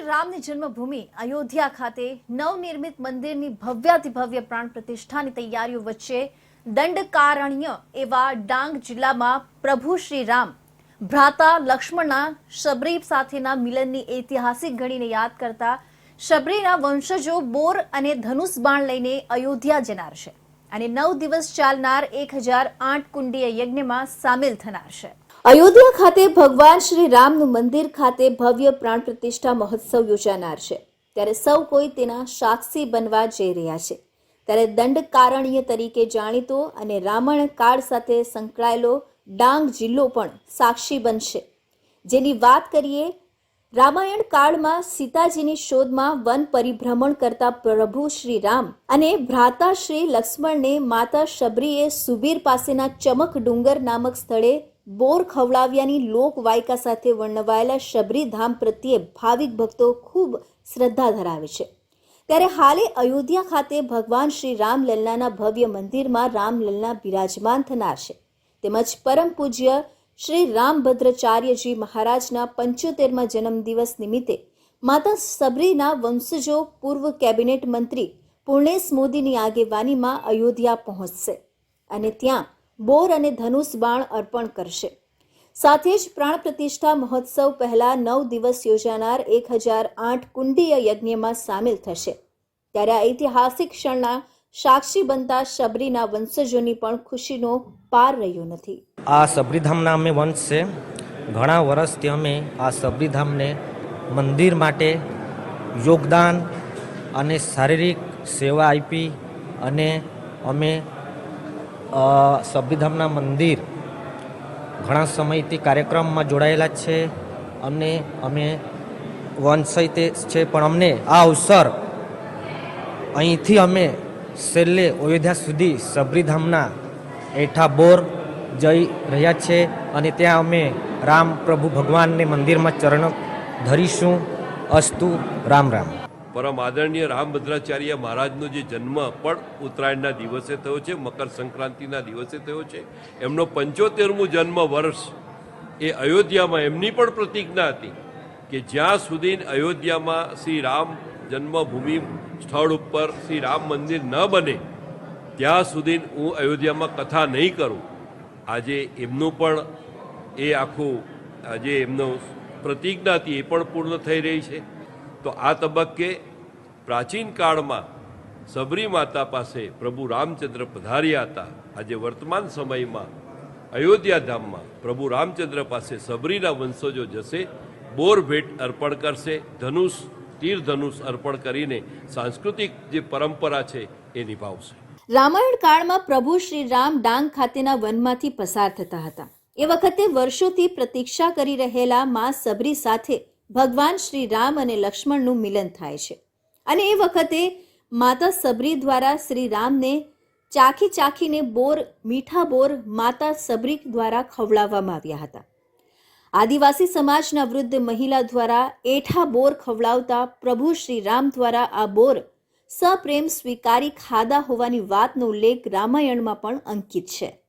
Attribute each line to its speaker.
Speaker 1: શ્રી રામની જન્મભૂમિ અયોધ્યા ખાતે નવનિર્મિત મંદિરની ભવ્યાતિભવ્ય પ્રાણ પ્રતિષ્ઠાની તૈયારીઓ વચ્ચે દંડકારણ્ય એવા ડાંગ જિલ્લામાં પ્રભુ શ્રી રામ, ભ્રાતા લક્ષ્મણના શબરી સાથેના મિલનની ઐતિહાસિક ઘડીને યાદ કરતા શબરીના વંશજો બોર અને ધનુષ બાણ લઈને અયોધ્યા જનાર છે અને નવ દિવસ ચાલનાર એક હજાર આઠ કુંડીય યજ્ઞમાં સામેલ થનાર છે. અયોધ્યા ખાતે ભગવાન શ્રી રામનું મંદિર ખાતે ભવ્ય પ્રાણ પ્રતિષ્ઠા મહોત્સવ યોજાનાર છે. ત્યારે સૌ કોઈ તેના સાક્ષી બનવા જઈ રહ્યા છે. ત્યારે દંડકારણ્ય તરીકે જાણીતો અને રામાયણ કાળ સાથે સંકળાયેલો ડાંગ જિલ્લો પણ સાક્ષી બનશે. જેની વાત કરીએ, રામાયણ કાળમાં સીતાજીની શોધમાં વન પરિભ્રમણ કરતા પ્રભુ શ્રી રામ અને ભ્રાતા શ્રી લક્ષ્મણને માતા શબરીએ સુબીર પાસેના ચમક ડુંગર નામક સ્થળે બોર ખવડાવ્યાની લોકવાયકા સાથે વર્ણવાયેલા શબરીધામ પ્રત્યે ભાવિક ભક્તો ખૂબ શ્રદ્ધા ધરાવે છે. ત્યારે હાલે અયોધ્યા ખાતે ભગવાન શ્રી રામલલ્લાના ભવ્ય મંદિરમાં રામલલ્લા બિરાજમાન થનાર છે. તેમજ પરમ પૂજ્ય શ્રી રામભદ્રાચાર્યજી મહારાજના પંચોતેરમા જન્મદિવસ નિમિત્તે માતા સબરીના વંશજો પૂર્વ કેબિનેટ મંત્રી પૂર્ણેશ મોદીની આગેવાનીમાં અયોધ્યા પહોંચશે. અને ત્યાં બોર અને ધનુષ બાણ અર્પણ કરશે. સાથે જ પ્રાણ પ્રતિષ્ઠા મહોત્સવ પહેલા નવ દિવસ યોજાનાર એક હજાર આઠ કુંડીય યજ્ઞમાં સામેલ થશે. ત્યારે આ ઐતિહાસિક ક્ષણના સાક્ષી બનતા શબરીના વંશજોની પણ ખુશીનો પાર રહ્યો નથી.
Speaker 2: આ સબરીધામના અમે વંશ છે. ઘણા વર્ષથી અમે આ સબરીધામને મંદિર માટે યોગદાન અને શારીરિક સેવા આપી અને અમે અ, સબરીધામના મંદિર ઘણા સમયથી કાર્યક્રમમાં જોડાયેલા છે અને અમે વંશય તે છે પણ અમને આ અવસર અહીંથી અમે છેલ્લે અયોધ્યા સુધી સબરીધામના એઠા બોર જઈ રહ્યા છે અને ત્યાં અમે રામ પ્રભુ ભગવાનને મંદિરમાં ચરણ ધરીશું. અસ્તુ રામ રામ.
Speaker 3: પરમ આદરણીય રામભદ્રાચાર્ય મહારાજનો જે જન્મ પણ ઉત્તરાયણના દિવસે થયો છે, મકર સંક્રાંતિના દિવસે થયો છે. એમનો પંચોતેરમું જન્મ વર્ષ એ અયોધ્યામાં એમની પણ પ્રતિજ્ઞા હતી કે જ્યાં સુધી અયોધ્યામાં શ્રી રામ જન્મભૂમિ સ્થળ ઉપર શ્રી રામ મંદિર ન બને, ત્યાં સુધી હું અયોધ્યામાં કથા નહીં કરું. આજે એમનું પણ એ આખું, આજે એમનો પ્રતિજ્ઞા હતી એ પણ પૂર્ણ થઈ રહી છે. તો આ તબક્કે પ્રાચીન કાળમાં સબરી માતા પાસે પ્રભુ રામચંદ્ર પધાર્યા હતા. આજે વર્તમાન સમયમાં અયોધ્યા ધામમાં પ્રભુ રામચંદ્ર પાસે સબરીના વંશજો જશે, બોર ભેટ અર્પણ કરશે, ધનુષ તીર ધનુષ અર્પણ કરીને સાંસ્કૃતિક જે પરંપરા છે એ નિભાવશે.
Speaker 1: રામાયણ કાળમાં પ્રભુ શ્રી રામ ડાંગ ખાતેના વનમાંથી પસાર થતા હતા. એ વખતે વર્ષોથી પ્રતીક્ષા કરી રહેલા મા સબરી સાથે ભગવાન શ્રી રામ અને લક્ષ્મણનું મિલન થાય છે. અને એ વખતે માતા સબરી દ્વારા શ્રી રામને ચાખી ચાખીને બોર, મીઠા બોર માતા સબરી દ્વારા ખવડાવવામાં આવ્યા હતા. આદિવાસી સમાજના વૃદ્ધ મહિલા દ્વારા એઠા બોર ખવડાવતા પ્રભુ શ્રી રામ દ્વારા આ બોર સપ્રેમ સ્વીકારી ખાધા હોવાની વાતનો ઉલ્લેખ રામાયણમાં પણ અંકિત છે.